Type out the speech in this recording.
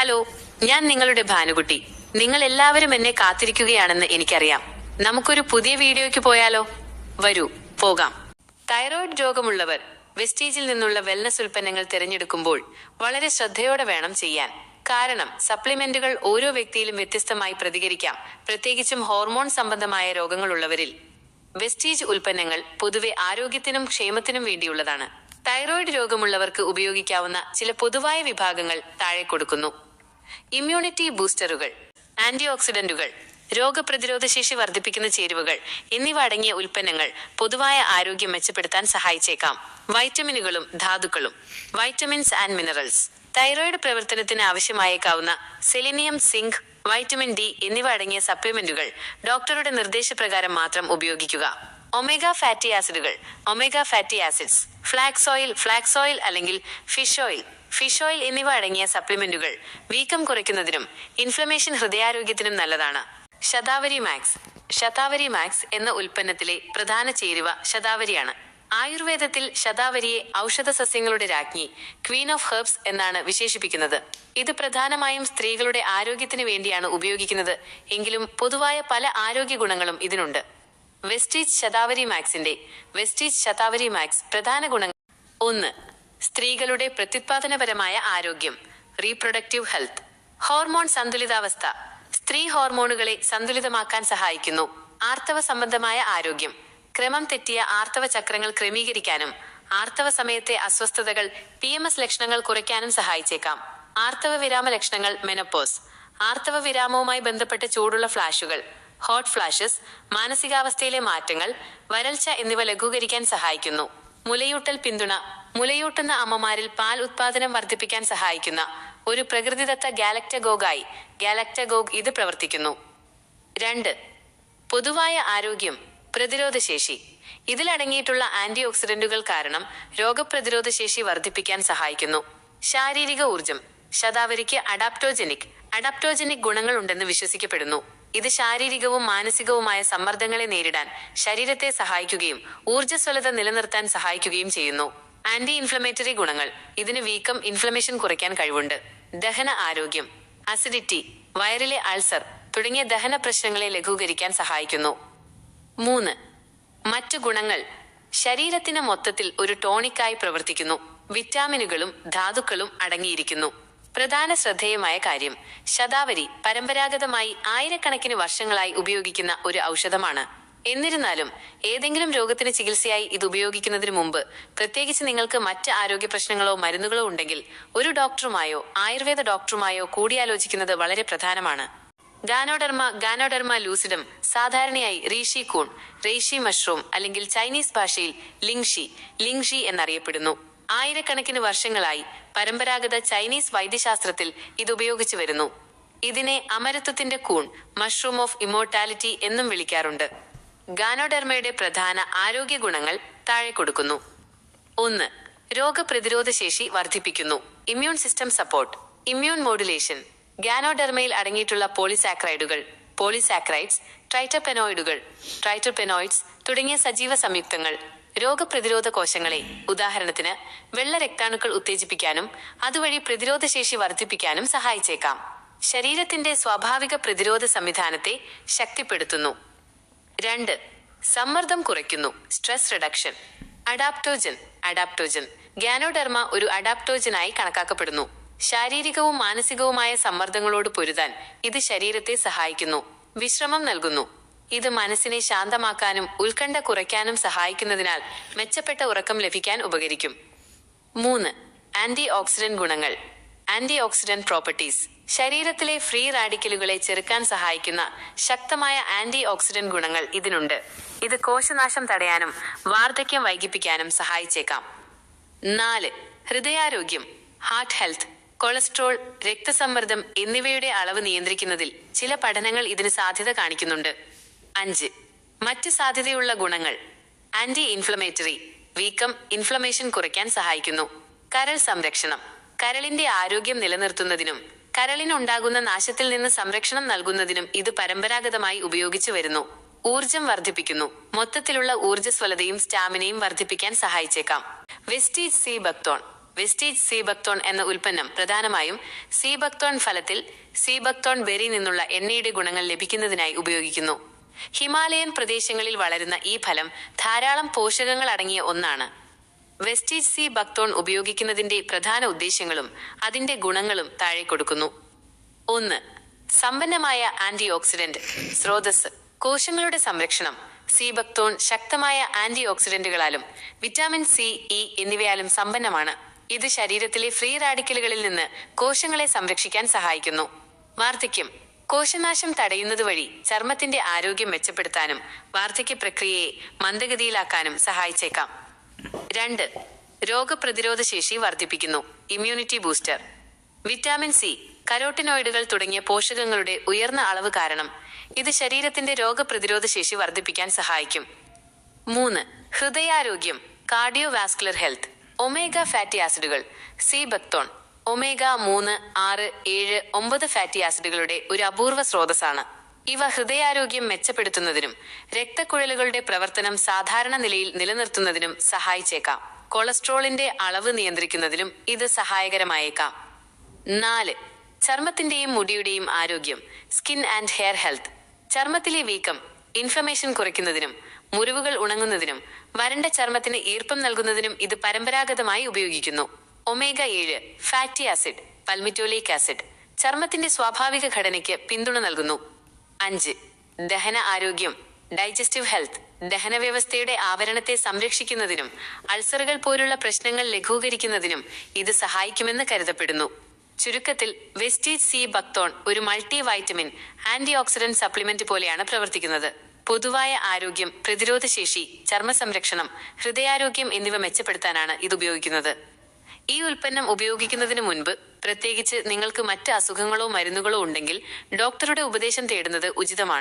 Hello ഞാൻ നിങ്ങളുടെ ഭാനുകുട്ടി. നിങ്ങൾ എല്ലാവരും എന്നെ കാത്തിരിക്കുകയാണെന്ന് എനിക്കറിയാം. നമുക്കൊരു പുതിയ വീഡിയോയ്ക്ക് പോയാലോ? വരൂ പോകാം. തൈറോയ്ഡ് രോഗമുള്ളവർ വെസ്റ്റേജിൽ നിന്നുള്ള വെൽനസ് ഉൽപ്പന്നങ്ങൾ തിരഞ്ഞെടുക്കുമ്പോൾ വളരെ ശ്രദ്ധയോടെ വേണം ചെയ്യാൻ. കാരണം സപ്ലിമെന്റുകൾ ഓരോ വ്യക്തിയിലും വ്യത്യസ്തമായി പ്രതികരിക്കാം. പ്രത്യേകിച്ചും ഹോർമോൺ സംബന്ധമായ രോഗങ്ങളുള്ളവരിൽ. വെസ്റ്റേജ് ഉൽപ്പന്നങ്ങൾ പൊതുവെ ആരോഗ്യത്തിനും ക്ഷേമത്തിനും വേണ്ടിയുള്ളതാണ്. തൈറോയ്ഡ് രോഗമുള്ളവർക്ക് ഉപയോഗിക്കാവുന്ന ചില പൊതുവായ വിഭാഗങ്ങൾ താഴെ കൊടുക്കുന്നു. ഇമ്മ്യൂണിറ്റി ബൂസ്റ്ററുകൾ ആന്റി ഓക്സിഡന്റുകൾ രോഗപ്രതിരോധ ശേഷി വർദ്ധിപ്പിക്കുന്ന ചേരുവകൾ എന്നിവ അടങ്ങിയ ഉൽപ്പന്നങ്ങൾ പൊതുവായ ആരോഗ്യം മെച്ചപ്പെടുത്താൻ സഹായിച്ചേക്കാം. വൈറ്റമിനുകളും ധാതുക്കളും വൈറ്റമിൻസ് ആൻഡ് മിനറൽസ്. തൈറോയിഡ് പ്രവർത്തനത്തിന് ആവശ്യമായേക്കാവുന്ന സെലിനിയം സിങ്ക് വൈറ്റമിൻ ഡി എന്നിവ അടങ്ങിയ സപ്ലിമെന്റുകൾ ഡോക്ടറുടെ നിർദ്ദേശപ്രകാരം മാത്രം ഉപയോഗിക്കുക. ഒമേഗ ഫാറ്റി ആസിഡുകൾ omega fatty acids flax oil flax oil അല്ലെങ്കിൽ ഫിഷ് ഓയിൽ ഫിഷ് ഓയിൽ എന്നിവ അടങ്ങിയ സപ്ലിമെന്റുകൾ വീക്കം കുറയ്ക്കുന്നതിനും ഇൻഫ്ലമേഷൻ ഹൃദയാരോഗ്യത്തിനും നല്ലതാണ്. ശതാവരി മാക്സ് ശതാവരി മാക്സ് എന്ന ഉൽപ്പന്നത്തിലെ പ്രധാന ചേരുവ ശതാവരിയാണ്. ആയുർവേദത്തിൽ ശതാവരിയെ ഔഷധ സസ്യങ്ങളുടെ രാജ്ഞി ക്വീൻ ഓഫ് ഹെർബ്സ് എന്നാണ് വിശേഷിപ്പിക്കുന്നത്. ഇത് പ്രധാനമായും സ്ത്രീകളുടെ ആരോഗ്യത്തിന് വേണ്ടിയാണ് ഉപയോഗിക്കുന്നത്. എങ്കിലും പൊതുവായ പല ആരോഗ്യ ഗുണങ്ങളും ഇതിനുണ്ട്. വെസ്റ്റീജ് ശതാവരി മാക്സിന്റെ വെസ്റ്റീജ് ശതാവരി മാക്സ് പ്രധാന ഗുണങ്ങൾ. ഒന്ന് സ്ത്രീകളുടെ പ്രത്യുത്പാദനപരമായ ആരോഗ്യം റീപ്രൊഡക്റ്റീവ് ഹെൽത്ത് ഹോർമോൺ സന്തുലിതാവസ്ഥ സ്ത്രീ ഹോർമോണുകളെ സന്തുലിതമാക്കാൻ സഹായിക്കുന്നു. ആർത്തവ സംബന്ധമായ ആരോഗ്യം ക്രമം തെറ്റിയ ആർത്തവ ചക്രങ്ങൾ ക്രമീകരിക്കാനും ആർത്തവ സമയത്തെ അസ്വസ്ഥതകൾ പി എം എസ് ലക്ഷണങ്ങൾ കുറയ്ക്കാനും സഹായിച്ചേക്കാം. ആർത്തവ വിരാമ ലക്ഷണങ്ങൾ മെനപ്പോസ് ആർത്തവ വിരാമവുമായി ബന്ധപ്പെട്ട ചൂടുള്ള ഫ്ലാഷുകൾ ഹോട്ട് ഫ്ലാഷസ് മാനസികാവസ്ഥയിലെ മാറ്റങ്ങൾ വരൾച്ച എന്നിവ ലഘൂകരിക്കാൻ സഹായിക്കുന്നു. മുലയൂട്ടൽ പിന്തുണ മുലയൂട്ടുന്ന അമ്മമാരിൽ പാൽ ഉത്പാദനം വർദ്ധിപ്പിക്കാൻ സഹായിക്കുന്ന ഒരു പ്രകൃതിദത്ത ഗാലക്റ്റഗോഗായി ഗാലക്റ്റഗോഗ് ഇത് പ്രവർത്തിക്കുന്നു. രണ്ട് പൊതുവായ ആരോഗ്യം പ്രതിരോധശേഷി ഇതിലടങ്ങിയിട്ടുള്ള ആന്റി ഓക്സിഡന്റുകൾ കാരണം രോഗപ്രതിരോധ ശേഷി വർദ്ധിപ്പിക്കാൻ സഹായിക്കുന്നു. ശാരീരിക ഊർജം ശതാവരിക്ക് അഡാപ്റ്റോജനിക് അഡാപ്റ്റോജനിക് ഗുണങ്ങൾ ഉണ്ടെന്ന് വിശ്വസിക്കപ്പെടുന്നു. ഇത് ശാരീരികവും മാനസികവുമായ സമ്മർദ്ദങ്ങളെ നേരിടാൻ ശരീരത്തെ സഹായിക്കുകയും ഊർജസ്വലത നിലനിർത്താൻ സഹായിക്കുകയും ചെയ്യുന്നു. ആന്റി ഇൻഫ്ലമേറ്ററി ഗുണങ്ങൾ. ഇതിന് വീക്കം ഇൻഫ്ലമേഷൻ കുറയ്ക്കാൻ കഴിവുണ്ട്. ദഹന ആരോഗ്യം. അസിഡിറ്റി വയറിലെ അൾസർ തുടങ്ങിയ ദഹന പ്രശ്നങ്ങളെ ലഘൂകരിക്കാൻ സഹായിക്കുന്നു. മൂന്ന്. മറ്റു ഗുണങ്ങൾ. ശരീരത്തിന് മൊത്തത്തിൽ ഒരു ടോണിക്കായി പ്രവർത്തിക്കുന്നു. വിറ്റാമിനുകളും ധാതുക്കളും അടങ്ങിയിരിക്കുന്നു. പ്രധാന ശ്രദ്ധേയമായ കാര്യം. ശതാവരി പരമ്പരാഗതമായി ആയിരക്കണക്കിന് വർഷങ്ങളായി ഉപയോഗിക്കുന്ന ഒരു ഔഷധമാണ്. എന്നിരുന്നാലും ഏതെങ്കിലും രോഗത്തിന് ചികിത്സയായി ഇത് ഉപയോഗിക്കുന്നതിന് മുമ്പ് പ്രത്യേകിച്ച് നിങ്ങൾക്ക് മറ്റ് ആരോഗ്യ പ്രശ്നങ്ങളോ മരുന്നുകളോ ഉണ്ടെങ്കിൽ ഒരു ഡോക്ടറുമായോ ആയുർവേദ ഡോക്ടറുമായോ കൂടിയാലോചിക്കുന്നത് വളരെ പ്രധാനമാണ്. ഗാനോഡർമ ഗാനോഡർമ ലൂസിഡം സാധാരണയായി റീഷി കൂൺ റേഷി മഷ്റൂം അല്ലെങ്കിൽ ചൈനീസ് ഭാഷയിൽ ലിങ്ഷി ലിങ്ഷി എന്നറിയപ്പെടുന്നു. ആയിരക്കണക്കിന് വർഷങ്ങളായി പരമ്പരാഗത ചൈനീസ് വൈദ്യശാസ്ത്രത്തിൽ ഇത് ഉപയോഗിച്ചു വരുന്നു. ഇതിനെ അമരത്വത്തിന്റെ കൂൺ മഷ്റൂം ഓഫ് ഇമോർട്ടാലിറ്റി എന്നും വിളിക്കാറുണ്ട്. ഗാനോഡർമയുടെ പ്രധാന ആരോഗ്യ ഗുണങ്ങൾ താഴെ കൊടുക്കുന്നു. ഒന്ന് രോഗപ്രതിരോധ ശേഷി വർദ്ധിപ്പിക്കുന്നു. Immune system support immune modulation ഗാനോഡർമയിൽ അടങ്ങിയിട്ടുള്ള പോളിസാക്രൈഡുകൾ പോളിസാക്രൈഡ്സ് ട്രൈറ്റപെനോയിഡുകൾ ട്രൈറ്റോപെനോയിഡ്സ് തുടങ്ങിയ സജീവ സംയുക്തങ്ങൾ രോഗപ്രതിരോധ കോശങ്ങളെ ഉദാഹരണത്തിന് വെള്ള രക്താണുക്കൾ ഉത്തേജിപ്പിക്കാനും അതുവഴി പ്രതിരോധ ശേഷി വർദ്ധിപ്പിക്കാനും സഹായിച്ചേക്കാം. ശരീരത്തിന്റെ സ്വാഭാവിക പ്രതിരോധ സംവിധാനത്തെ ശക്തിപ്പെടുത്തുന്നു. രണ്ട് സമ്മർദ്ദം കുറയ്ക്കുന്നു. Stress reduction. അഡാപ്റ്റോജൻ അഡാപ്റ്റോജൻ. ഗ്യാനോഡെർമ ഒരു അഡാപ്റ്റോജനായി കണക്കാക്കപ്പെടുന്നു. ശാരീരികവും മാനസികവുമായ സമ്മർദ്ദങ്ങളോട് പൊരുതാൻ ഇത് ശരീരത്തെ സഹായിക്കുന്നു. വിശ്രമം നൽകുന്നു. ഇത് മനസ്സിനെ ശാന്തമാക്കാനും ഉത്കണ്ഠ കുറയ്ക്കാനും സഹായിക്കുന്നതിനാൽ മെച്ചപ്പെട്ട ഉറക്കം ലഭിക്കാൻ ഉപകരിക്കും. മൂന്ന് ആന്റി ഓക്സിഡന്റ് ഗുണങ്ങൾ. ആന്റി ഓക്സിഡന്റ് പ്രോപ്പർട്ടീസ് ശരീരത്തിലെ ഫ്രീ റാഡിക്കലുകളെ ചെറുക്കാൻ സഹായിക്കുന്ന ശക്തമായ ആന്റി ഓക്സിഡന്റ് ഗുണങ്ങൾ ഇതിനുണ്ട്. ഇത് കോശനാശം തടയാനും വാർദ്ധക്യം വൈകിപ്പിക്കാനും സഹായിച്ചേക്കാം. നാല് ഹൃദയാരോഗ്യം ഹാർട്ട് ഹെൽത്ത് കൊളസ്ട്രോൾ രക്തസമ്മർദ്ദം എന്നിവയുടെ അളവ് നിയന്ത്രിക്കുന്നതിൽ ചില പഠനങ്ങൾ ഇതിന് സാധ്യത കാണിക്കുന്നുണ്ട്. അഞ്ച്. മറ്റ് സാധ്യതയുള്ള ഗുണങ്ങൾ. ആന്റി ഇൻഫ്ലമേറ്ററി വീക്കം ഇൻഫ്ലമേഷൻ കുറയ്ക്കാൻ സഹായിക്കുന്നു. കരൾ സംരക്ഷണം. കരളിന്റെ ആരോഗ്യം നിലനിർത്തുന്നതിനും കരളിനുണ്ടാകുന്ന നാശത്തിൽ നിന്ന് സംരക്ഷണം നൽകുന്നതിനും ഇത് പരമ്പരാഗതമായി ഉപയോഗിച്ചു വരുന്നു. ഊർജം വർദ്ധിപ്പിക്കുന്നു. മൊത്തത്തിലുള്ള ഊർജസ്വലതയും സ്റ്റാമിനയും വർദ്ധിപ്പിക്കാൻ സഹായിച്ചേക്കാം. Vestige sea buckthorn. Vestige sea buckthorn എന്ന ഉൽപ്പന്നം പ്രധാനമായും സി ബക്തോൺ ഫലത്തിൽ സി ബക്തോൺ ബെറി നിന്നുള്ള എണ്ണയുടെ ഗുണങ്ങൾ ലഭിക്കുന്നതിനായി ഉപയോഗിക്കുന്നു. ഹിമാലയൻ പ്രദേശങ്ങളിൽ വളരുന്ന ഈ ഫലം ധാരാളം പോഷകങ്ങൾ അടങ്ങിയ ഒന്നാണ്. വെസ്റ്റീജ് സി ബക്തോൺ ഉപയോഗിക്കുന്നതിന്റെ പ്രധാന ഉദ്ദേശ്യങ്ങളും അതിന്റെ ഗുണങ്ങളും താഴെ കൊടുക്കുന്നു. ഒന്ന് സമ്പന്നമായ ആന്റി ഓക്സിഡന്റ് സ്രോതസ് കോശങ്ങളുടെ സംരക്ഷണം. സി ബക്തോൺ ശക്തമായ ആന്റി ഓക്സിഡന്റുകളാലും വിറ്റാമിൻ സി ഇ എന്നിവയാലും സമ്പന്നമാണ്. ഇത് ശരീരത്തിലെ ഫ്രീ റാഡിക്കലുകളിൽ നിന്ന് കോശങ്ങളെ സംരക്ഷിക്കാൻ സഹായിക്കുന്നു. വാർദ്ധക്യം കോശനാശം തടയുന്നത് വഴി ചർമ്മത്തിന്റെ ആരോഗ്യം മെച്ചപ്പെടുത്താനും വാർദ്ധക്യ പ്രക്രിയയെ മന്ദഗതിയിലാക്കാനും സഹായിച്ചേക്കാം. രണ്ട് രോഗപ്രതിരോധ ശേഷി വർദ്ധിപ്പിക്കുന്നു. Immunity booster. വിറ്റാമിൻ സി കരോട്ടിനോയിഡുകൾ തുടങ്ങിയ പോഷകങ്ങളുടെ ഉയർന്ന അളവ് കാരണം ഇത് ശരീരത്തിന്റെ രോഗപ്രതിരോധ ശേഷി വർദ്ധിപ്പിക്കാൻ സഹായിക്കും. മൂന്ന് ഹൃദയാരോഗ്യം കാർഡിയോവാസ്കുലർ ഹെൽത്ത് ഒമേഗ ഫാറ്റി ആസിഡുകൾ സി ബക്തോൺ. ഒമേഗ മൂന്ന് ആറ് ഏഴ് ഒമ്പത് ഫാറ്റി ആസിഡുകളുടെ ഒരു അപൂർവ സ്രോതസ്സാണ്. ഇവ ഹൃദയാരോഗ്യം മെച്ചപ്പെടുത്തുന്നതിനും രക്തക്കുഴലുകളുടെ പ്രവർത്തനം സാധാരണ നിലയിൽ നിലനിർത്തുന്നതിനും സഹായിച്ചേക്കാം. കൊളസ്ട്രോളിന്റെ അളവ് നിയന്ത്രിക്കുന്നതിലും ഇത് സഹായകരമായേക്കാം. നാല് ചർമ്മത്തിന്റെയും മുടിയുടെയും ആരോഗ്യം സ്കിൻ ആൻഡ് ഹെയർ ഹെൽത്ത്. ചർമ്മത്തിലെ വീക്കം ഇൻഫർമേഷൻ കുറയ്ക്കുന്നതിനും മുറിവുകൾ ഉണങ്ങുന്നതിനും വരണ്ട ചർമ്മത്തിന് ഈർപ്പം നൽകുന്നതിനും ഇത് പരമ്പരാഗതമായി ഉപയോഗിക്കുന്നു. ഒമേഗ ഏഴ് ഫാറ്റി ആസിഡ് പൽമിറ്റോലിക് ആസിഡ്. ചർമ്മത്തിന്റെ സ്വാഭാവിക ഘടനയ്ക്ക് പിന്തുണ നൽകുന്നു. അഞ്ച് ദഹന ആരോഗ്യം ഡൈജസ്റ്റീവ് ഹെൽത്ത് ദഹന വ്യവസ്ഥയുടെ ആവരണത്തെ സംരക്ഷിക്കുന്നതിനും അൾസറുകൾ പോലുള്ള പ്രശ്നങ്ങൾ ലഘൂകരിക്കുന്നതിനും ഇത് സഹായിക്കുമെന്ന് കരുതപ്പെടുന്നു. ചുരുക്കത്തിൽ വെസ്റ്റീജ് സി ബക്തോൺ ഒരു multi vitamin anti oxidant supplement പോലെയാണ് പ്രവർത്തിക്കുന്നത്. പൊതുവായ ആരോഗ്യം പ്രതിരോധശേഷി ചർമ്മ സംരക്ഷണം ഹൃദയാരോഗ്യം എന്നിവ മെച്ചപ്പെടുത്താനാണ് ഇത് ഉപയോഗിക്കുന്നത്. ഈ ഉൽപ്പന്നം ഉപയോഗിക്കുന്നതിന് മുൻപ് പ്രത്യേകിച്ച് നിങ്ങൾക്ക് മറ്റ് അസുഖങ്ങളോ മരുന്നുകളോ ഉണ്ടെങ്കിൽ ഡോക്ടറുടെ ഉപദേശം തേടുന്നത് ഉചിതമാണ്.